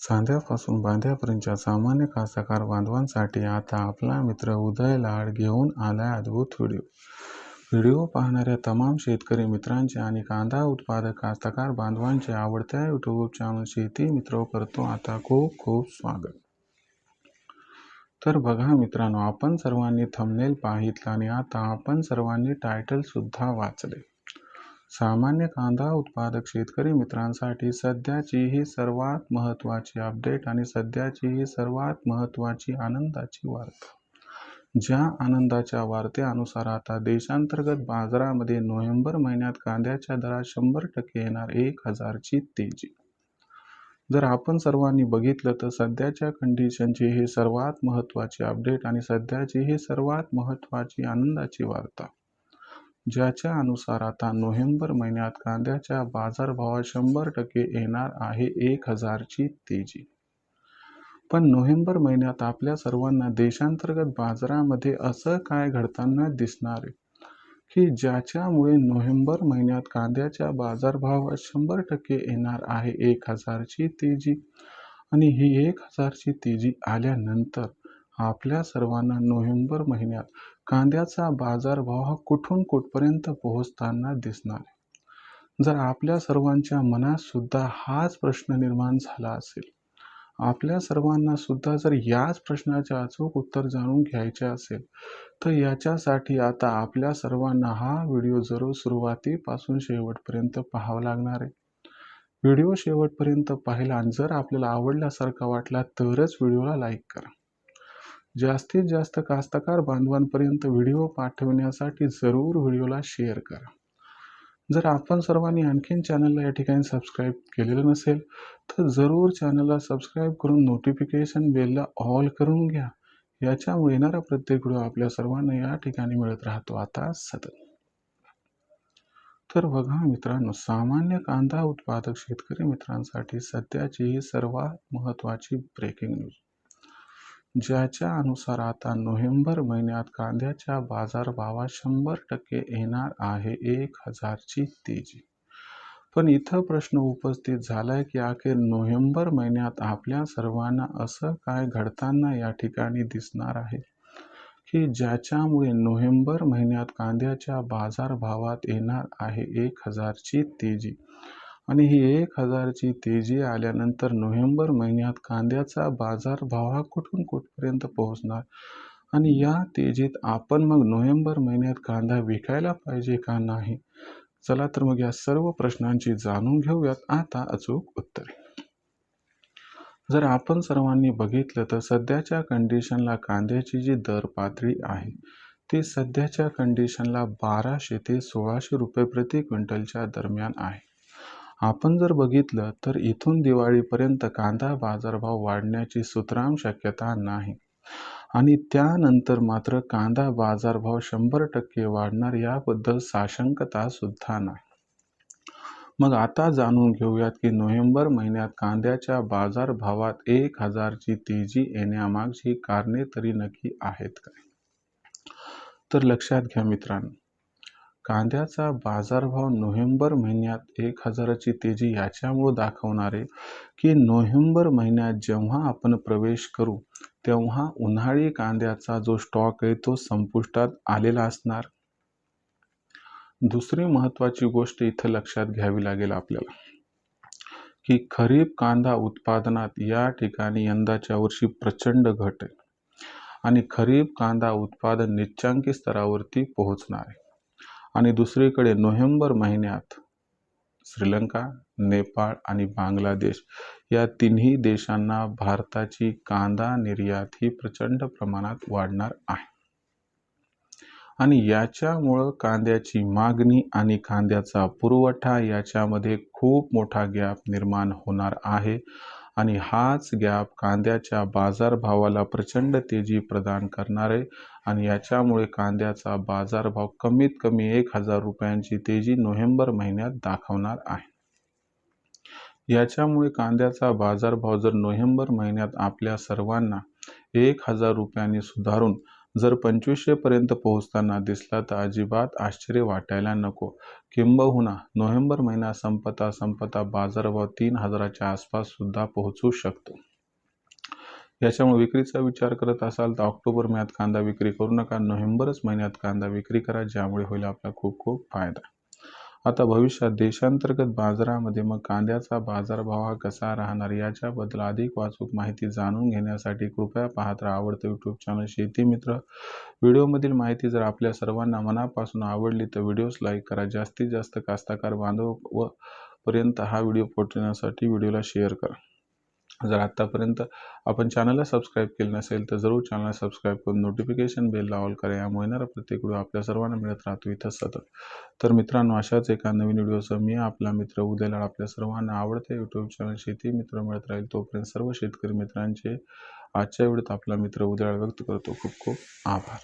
सांध्यापासून बांध्यापर्यंतच्या सामान्य कास्तकार बांधवांसाठी आता आपला मित्र उदय लाड घेऊन आलाय अद्भुत व्हिडिओ. व्हिडिओ पाहणाऱ्या तमाम शेतकरी मित्रांचे आणि कांदा उत्पादक कास्तकार बांधवांचे आवडत्या यूट्यूब चॅनल शेती मित्र करतो आता खूप खूप स्वागत. तर बघा मित्रांनो आपण सर्वांनी थंबनेल पाहितला आणि आता आपण सर्वांनी टायटल सुद्धा वाचले. सामान्य कांदा उत्पादक शेतकरी मित्रांसाठी सध्याची ही सर्वात महत्त्वाची अपडेट आणि सध्याची ही सर्वात महत्त्वाची आनंदाची वार्ता. ज्या आनंदाच्या वार्तेनुसार आता देशांतर्गत बाजारामध्ये नोव्हेंबर महिन्यात कांद्याच्या दरात शंभर टक्के येणार एक हजारची तेजी. जर आपण सर्वांनी बघितलं तर सध्याच्या कंडिशनची ही सर्वात महत्त्वाची अपडेट आणि सध्याची ही सर्वात महत्त्वाची आनंदाची वार्ता. ज्याच्या अनुसार आता नोव्हेंबर महिन्यात कांद्याच्या बाजारभावात शंभर टक्के येणार आहे एक हजारची तेजी. पण नोव्हेंबर महिन्यात आपल्या सर्वांना देशांतर्गत बाजारामध्ये असं काय घडताना दिसणार आहे? की ज्याच्यामुळे नोव्हेंबर महिन्यात कांद्याच्या बाजारभावात शंभर टक्के येणार आहे एक हजारची तेजी आणि ही एक हजारची तेजी आल्यानंतर आपल्या सर्वांना नोव्हेंबर महिन्यात कांद्याचा बाजारभाव हा कुठून कुठपर्यंत पोहोचताना दिसणार? जर आपल्या सर्वांच्या मनात सुद्धा हाच प्रश्न निर्माण झाला असेल आपल्या सर्वांना सुद्धा जर याच प्रश्नाचे अचूक उत्तर जाणून घ्यायचे असेल तर याच्यासाठी आता आपल्या सर्वांना हा व्हिडिओ जरूर सुरुवातीपासून शेवटपर्यंत पाहावा लागणार आहे. व्हिडिओ शेवटपर्यंत पाहिला आणि जर आपल्याला आवडल्यासारखा वाटला तरच व्हिडिओला लाईक करा. जास्तीत जास्त कास्तकार बांधवांपर्यंत व्हिडिओ पाठवण्यासाठी जरूर व्हिडिओला शेअर करा. जर आपण सर्वांनी आणखीन चॅनलला या ठिकाणी सबस्क्राईब केलेलं नसेल तर जरूर चॅनलला सबस्क्राईब करून नोटिफिकेशन बेलला ऑल करून घ्या. याच्यामुळे येणारा प्रत्येक व्हिडिओ आपल्या सर्वांना या ठिकाणी मिळत राहतो. आता सतत. तर बघा मित्रांनो सामान्य कांदा उत्पादक शेतकरी मित्रांसाठी सध्याची ही सर्वात महत्त्वाची ब्रेकिंग न्यूज ज्याच्या अनुसार आता नोव्हेंबर महिन्यात कांद्याच्या बाजारभावात शंभर टक्के येणार आहे एक हजारची तेजी. पण इथं प्रश्न उपस्थित झालाय की अखेर नोव्हेंबर महिन्यात आपल्या सर्वांना असं काय घडताना या ठिकाणी दिसणार आहे? की ज्याच्यामुळे नोव्हेंबर महिन्यात कांद्याच्या बाजारभावात येणार आहे एक हजारची तेजी. आणि ही एक हजारची तेजी आल्यानंतर नोव्हेंबर महिन्यात कांद्याचा बाजारभाव हा कुठून कुठपर्यंत पोहोचणार? आणि या तेजीत आपण मग नोव्हेंबर महिन्यात कांदा विकायला पाहिजे का नाही? चला तर मग या सर्व प्रश्नांची जाणून घेऊयात. आता अचूक उत्तरे. जर आपण सर्वांनी बघितलं तर सध्याच्या कंडिशनला कांद्याची जी दर पातळी आहे ती सध्याच्या कंडिशनला बाराशे ते सोळाशे रुपये प्रति क्विंटलच्या दरम्यान आहे. आपण जर बघितलं तर इथून दिवाळीपर्यंत कांदा बाजारभाव वाढण्याची सुतराम शक्यता नाही. आणि त्यानंतर मात्र कांदा बाजारभाव शंभर टक्के वाढणार याबद्दल साशंकता सुद्धा नाही. मग आता जाणून घेऊयात की नोव्हेंबर महिन्यात कांद्याच्या बाजारभावात एक हजारची तेजी येण्यामागची कारणे तरी नक्की आहेत काय? तर लक्षात घ्या मित्रांनो. कांद्याचा बाजारभाव नोव्हेंबर महिन्यात एक हजाराची तेजी याच्यामुळे दाखवणारे की नोव्हेंबर महिन्यात जेव्हा आपण प्रवेश करू तेव्हा उन्हाळी कांद्याचा जो स्टॉक आहे तो संपुष्टात आलेला असणार. दुसरी महत्त्वाची गोष्ट इथं लक्षात घ्यावी लागेल आपल्याला की खरीप कांदा उत्पादनात या ठिकाणी यंदाच्या वर्षी प्रचंड घट आहे आणि खरीप कांदा उत्पादन निच्चांकी स्तरावरती पोहोचणार आहे. आणि दुसरीकडे नोव्हेंबर महिन्यात श्रीलंका नेपाळ आणि बांगलादेश या तिन्ही देशांना भारताची कांदा निर्यात ही प्रचंड प्रमाणात वाढणार आहे. आणि याच्यामुळं कांद्याची मागणी आणि कांद्याचा पुरवठा याच्यामध्ये खूप मोठा गॅप निर्माण होणार आहे. आणि हाच गॅप कांद्याच्या बाजारभावाला प्रचंड तेजी प्रदान करणार आहे आणि याच्यामुळे कांद्याचा बाजारभाव कमीत कमी एक हजार रुपयांची तेजी नोव्हेंबर महिन्यात दाखवणार आहे. याच्यामुळे कांद्याचा बाजारभाव जर नोव्हेंबर महिन्यात आपल्या सर्वांना एक हजार रुपयांनी सुधारून जर पंचवीसशेपर्यंत पोहोचताना दिसला तर अजिबात आश्चर्य वाटायला नको. किंबहुना नोव्हेंबर महिना संपता संपता बाजारभाव तीन हजाराच्या आसपास सुद्धा पोहोचू शकतो. याच्यामुळे विक्रीचा विचार करत असाल तर ऑक्टोबर महिन्यात कांदा विक्री करू नका. नोव्हेंबरच महिन्यात कांदा विक्री करा ज्यामुळे होईल आपला खूप खूप फायदा. आता भविष्यात देशांतर्गत बाजारामध्ये मग कांद्याचा बाजारभाव हा कसा राहणार याच्याबद्दल अधिक वाचूक माहिती जाणून घेण्यासाठी कृपया पाहत राहा आवडतं यूट्यूब चॅनल शेती मित्र. व्हिडिओमधील माहिती जर आपल्या सर्वांना मनापासून आवडली तर व्हिडिओस लाईक करा. जास्तीत जास्त कास्ताकार बांधव व पर्यंत हा व्हिडिओ पोहोचण्यासाठी व्हिडिओला शेअर करा. जर आत्तापर्यंत आपण चॅनलला सबस्क्राईब केलं नसेल तर जरूर चॅनलला सबस्क्राईब करून नोटिफिकेशन बेल ऑल करा. यामुळे येणारा प्रत्येक व्हिडिओ आपल्या सर्वांना मिळत राहतो इथं सतत. तर मित्रांनो अशाच एका नवीन व्हिडिओसह मी आपला मित्र उदयलाड आपल्या सर्वांना आवडते यूट्यूब चॅनल शेती मित्र मिळत राहील. तोपर्यंत सर्व शेतकरी मित्रांचे आजच्या व्हिडिओत आपला मित्र उदयाळ व्यक्त करतो. खूप खूप आभार.